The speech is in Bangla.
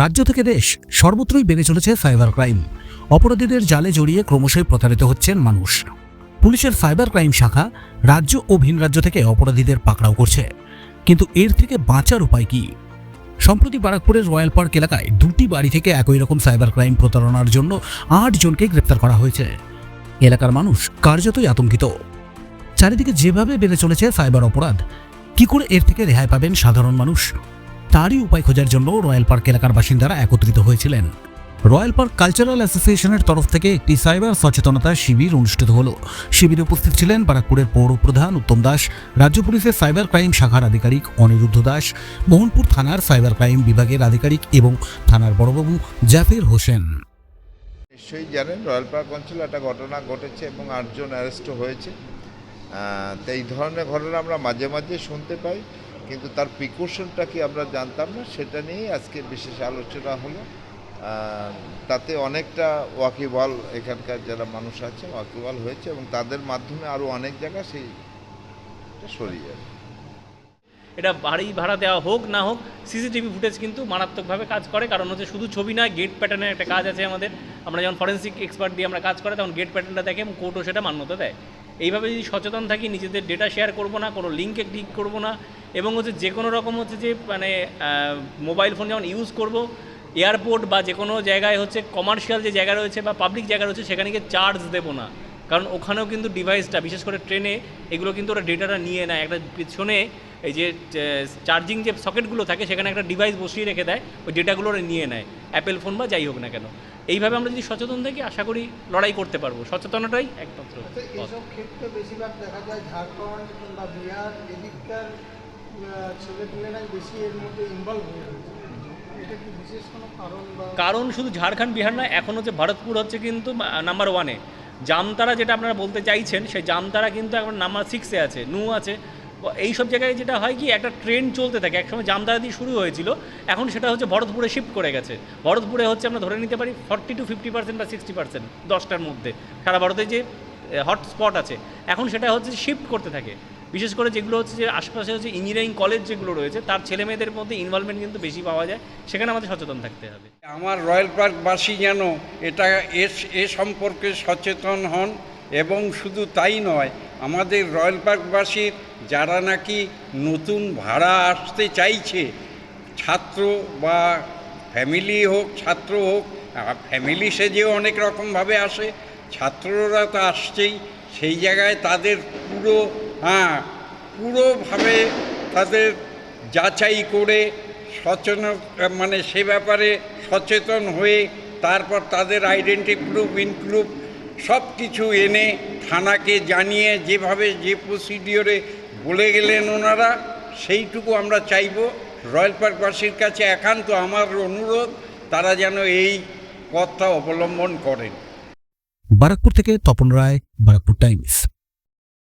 রাজ্য থেকে দেশ সর্বত্রই বেড়ে চলেছে সাইবার ক্রাইম অপরাধীদের জালে জড়িয়ে ক্রমশই প্রতারিত হচ্ছেন মানুষ। পুলিশের সাইবার ক্রাইম শাখা রাজ্য ও ভিন রাজ্য থেকে অপরাধীদের পাকড়াও করছে। কিন্তু এর থেকে বাঁচার উপায় কি? সম্প্রতি বারাকপুরের রয়্যাল পার্ক এলাকায় দুটি বাড়ি থেকে একই রকম সাইবার ক্রাইম প্রতারণার জন্য আট জনকে গ্রেপ্তার করা হয়েছে। এলাকার মানুষ কার্যতই আতঙ্কিত। চারিদিকে যেভাবে বেড়ে চলেছে সাইবার অপরাধ, কি করে এর থেকে রেহাই পাবেন সাধারণ মানুষ? তারই উপায় খোঁজার জন্য রয়্যাল পার্ক এলাকার বাসিন্দারা একত্রিত হয়েছিলেন। রয়্যাল পার্ক কালচারাল অ্যাসোসিয়েশনের তরফ থেকে একটি সাইবার সচেতনতা শিবির অনুষ্ঠিত হলো। শিবিরে উপস্থিত ছিলেন বারাকপুরের পৌর প্রধান উত্তম দাস, রাজ্য পুলিশের সাইবার ক্রাইম শাখার আধিকারিক অনিরুদ্ধ দাস, মোহনপুর থানার সাইবার ক্রাইম বিভাগের আধিকারিক এবং থানার বড়বাবু জাফির হোসেন। নিশ্চয়ই জানেন, রয়্যাল পার্ক অঞ্চলে একটা ঘটনা ঘটেছে এবং আটজন অ্যারেস্ট হয়েছে। তো এই ধরনের ঘটনা আমরা মাঝে মাঝে শুনতে পাই। কিন্তু তার প্রিকশনটা কি আমরা জানতাম না? সেটা নিয়েই আজকে বিশেষ আলোচনা হলো। তাতে অনেকটা ওয়াকিবল এখানকার যারা মানুষ আছে ওয়াকিবল হয়েছে এবং তাদের মাধ্যমে আরও অনেক জায়গা সেই সরিয়ে যাবে এটা বাড়ি ভাড়া দেওয়া হোক, না হোক সিসিটিভি ফুটেজ কিন্তু মারাত্মকভাবে কাজ করে। কারণ হচ্ছে শুধু ছবি নয় গেট প্যাটার্নের একটা কাজ আছে আমাদের। আমরা যখন ফরেন্সিক এক্সপার্ট দিয়ে আমরা কাজ করে, তখন গেট প্যাটার্নটা দেখে কোর্টও সেটা মান্যতা দেয়। এইভাবে যদি সচেতন থাকি, নিজেদের ডেটা শেয়ার করব না, কোনো লিঙ্কে ক্লিক করব না, এবং হচ্ছে যে কোনো রকম হচ্ছে যে মানে মোবাইল ফোন যেমন ইউজ করব এয়ারপোর্ট বা যে কোনো জায়গায় হচ্ছে কমার্শিয়াল যে জায়গা রয়েছে বা পাবলিক জায়গা রয়েছে, সেখানে গিয়ে চার্জ দেবো না। কারণ ওখানেও কিন্তু ডিভাইসটা বিশেষ করে ট্রেনে এগুলো কিন্তু ওরা ডেটাটা নিয়ে নেয়। একটা পিছনে এই যে চার্জিং যে সকেটগুলো থাকে সেখানে একটা ডিভাইস বসিয়ে রেখে দেয় ওই ডেটাগুলো নিয়ে নেয় অ্যাপেল ফোন বা যাই হোক না কেন। এইভাবে আমরা যদি সচেতন থাকি আশা করি লড়াই করতে পারব। সচেতনতাই একমাত্র ক্ষেত্রে বেশিরভাগ দেখা যায় ঝাড়খণ্ড কিংবা বিহার এদিককার আহ, বেশি এর মধ্যে ইনভলভ হয়ে রয়েছে। এটা কি বিশেষ কোনো কারণ কারণ শুধু ঝাড়খণ্ড বিহার না এখন হচ্ছে ভারতপুর হচ্ছে কিন্তু নাম্বার ওয়ানে জামতারা যেটা আপনারা বলতে চাইছেন সেই জামতারা কিন্তু এখন নাম্বার সিক্সে আছে নু আছে। এই সব জায়গায় যেটা হয় কি, একটা ট্রেন চলতে থাকে। একসময় জামতারা দিয়ে শুরু হয়েছিল, এখন সেটা হচ্ছে ভরতপুরে শিফট করে গেছে। ভরতপুরে হচ্ছে আমরা ধরে নিতে পারি ফর্টি টু ফিফটি পার্সেন্ট বা সিক্সটি পার্সেন্ট দশটার মধ্যে। সারা ভারতে যে হটস্পট আছে, এখন সেটা হচ্ছে শিফট করতে থাকে। বিশেষ করে যেগুলো হচ্ছে যে, আশেপাশে হচ্ছে ইঞ্জিনিয়ারিং কলেজ যেগুলো রয়েছে, তার ছেলে মেয়েদের মধ্যে ইনভলভমেন্ট কিন্তু বেশি পাওয়া যায়। সেখানে আমাদের সচেতন থাকতে হবে। আমার রয়্যাল পার্কবাসী যেন এটা এ সম্পর্কে সচেতন হন, এবং শুধু তাই নয় আমাদের রয়্যাল পার্কবাসীর যারা নাকি নতুন ভাড়া আসতে চাইছে, ছাত্র বা ফ্যামিলি হোক, ছাত্র হোক ফ্যামিলি সেজেও অনেক রকমভাবে আসে, ছাত্ররা তো আসছেই, সেই জায়গায় তাদের পুরো হ্যাঁ পুরোভাবে তাদের যাচাই করে সচেতন মানে সে ব্যাপারে সচেতন হয়ে তারপর তাদের আইডেন্টি প্রুফ ইনক্লুভ সব কিছু এনে থানাকে জানিয়ে যেভাবে যে প্রসিডিওরে বলে গেলেন ওনারা, সেইটুকু আমরা চাইব। রয়্যাল পার্কবাসীর কাছে একান্ত আমার অনুরোধ, তারা যেন এই পথটা অবলম্বন করেন। বারাকপুর থেকে তপন রায়, বারাকপুর টাইমস